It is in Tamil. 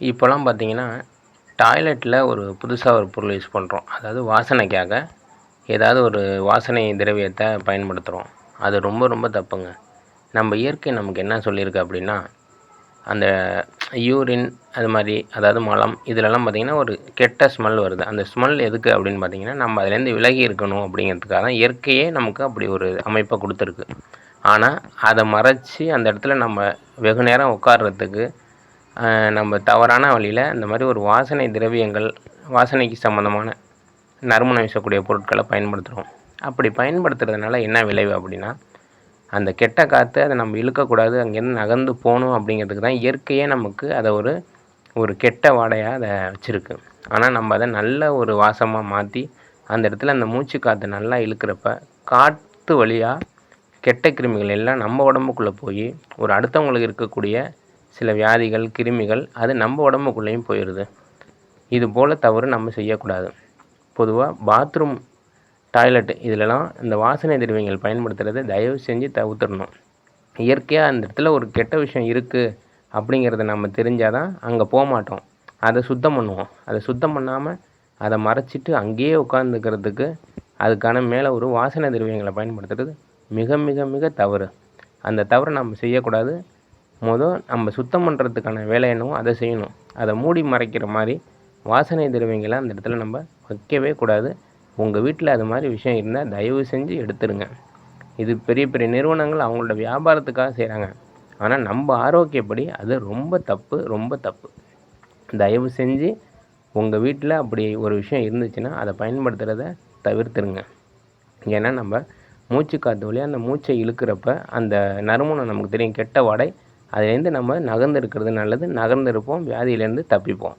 இப்போலாம் பார்த்தீங்கன்னா டாய்லெட்டில் ஒரு புதுசாக ஒரு பொருள் யூஸ் பண்ணுறோம் அதாவது வாசனைக்காக ஏதாவது ஒரு வாசனை திரவியத்தை பயன்படுத்துகிறோம் அது ரொம்ப ரொம்ப தப்புங்க. நம்ம இயற்கை நமக்கு என்ன சொல்லியிருக்கு அப்படின்னா அந்த யூரின் அது மாதிரி அதாவது மலம் இதிலெல்லாம் பார்த்திங்கன்னா ஒரு கெட்ட ஸ்மெல் வருது. அந்த ஸ்மெல் எதுக்கு அப்படின்னு பார்த்தீங்கன்னா நம்ம அதுலேருந்து விலகி இருக்கணும் அப்படிங்கிறதுக்காக தான் இயற்கையே நமக்கு அப்படி ஒரு அமைப்பை கொடுத்துருக்கு. ஆனால் அதை மறைச்சி அந்த இடத்துல நம்ம வெகு நேரம் உட்கார்றதுக்கு நம்ம தவறான வழியில் இந்த மாதிரி ஒரு வாசனை திரவியங்கள் வாசனைக்கு சம்மந்தமான நறுமணம் வீசக்கூடிய பொருட்களை பயன்படுத்துகிறோம் அப்படி பயன்படுத்துறதுனால என்ன விளைவு அப்படின்னா அந்த கெட்ட காற்று அதை நம்ம இழுக்கக்கூடாது அங்கேருந்து நகர்ந்து போகணும் அப்படிங்கிறதுக்கு தான் இயற்கையே நமக்கு அதை ஒரு ஒரு கெட்ட வாடையாக அதை வச்சுருக்கு. ஆனால் நம்ம அதை நல்ல ஒரு வாசமாக மாற்றி அந்த இடத்துல அந்த மூச்சு காற்று நல்லா இழுக்கிறப்ப காற்று வழியாக கெட்ட கிருமிகள் எல்லாம் நம்ம உடம்புக்குள்ளே போய் ஒரு அடுத்தவங்களுக்கு இருக்கக்கூடிய சில வியாதிகள் கிருமிகள் அது நம்ம உடம்புக்குள்ளேயும் போயிடுது இது போல் தவறு நம்ம செய்யக்கூடாது. பொதுவாக பாத்ரூம் டாய்லெட்டு இதிலலாம் இந்த வாசனை திரவியங்கள் பயன்படுத்துகிறத தயவு செஞ்சு தவிர்த்துடணும். இயற்கையாக அந்த இடத்துல ஒரு கெட்ட விஷயம் இருக்குது அப்படிங்கிறத நம்ம தெரிஞ்சால் தான் அங்கே போக மாட்டோம். அதை சுத்தம் பண்ணுவோம். அதை சுத்தம் பண்ணாமல் அதை மறைச்சிட்டு அங்கேயே உட்காந்துக்கிறதுக்கு அதுக்கான மேலே ஒரு வாசனை திரவியங்களை பயன்படுத்துறது மிக மிக மிக தவறு. அந்த தவறை நம்ம செய்யக்கூடாது. மொதல் நம்ம சுத்தம் பண்ணுறதுக்கான வேலை என்னவோ அதை செய்யணும். அதை மூடி மறைக்கிற மாதிரி வாசனை திரவியங்களை அந்த இடத்துல நம்ம வைக்கவே கூடாது. உங்கள் வீட்டில் அது மாதிரி விஷயம் இருந்தால் தயவு செஞ்சு எடுத்துருங்க. இது பெரிய பெரிய நிறுவனங்கள் அவங்களோட வியாபாரத்துக்காக செய்கிறாங்க ஆனால் நம்ம ஆரோக்கியப்படி அது ரொம்ப தப்பு ரொம்ப தப்பு. தயவு செஞ்சு உங்கள் வீட்டில் அப்படி ஒரு விஷயம் இருந்துச்சுன்னா அதை பயன்படுத்துகிறத தவிர்த்துருங்க. ஏன்னா நம்ம மூச்சு காற்று வழியாக அந்த மூச்சை இழுக்கிறப்ப அந்த நறுமணம் நமக்கு தெரியும். கெட்ட வாடை அதுலேருந்து நம்ம நகர்ந்து இருக்கிறது நல்லது நகர்ந்து இருப்போம் வியாதியிலேருந்து தப்பிப்போம்.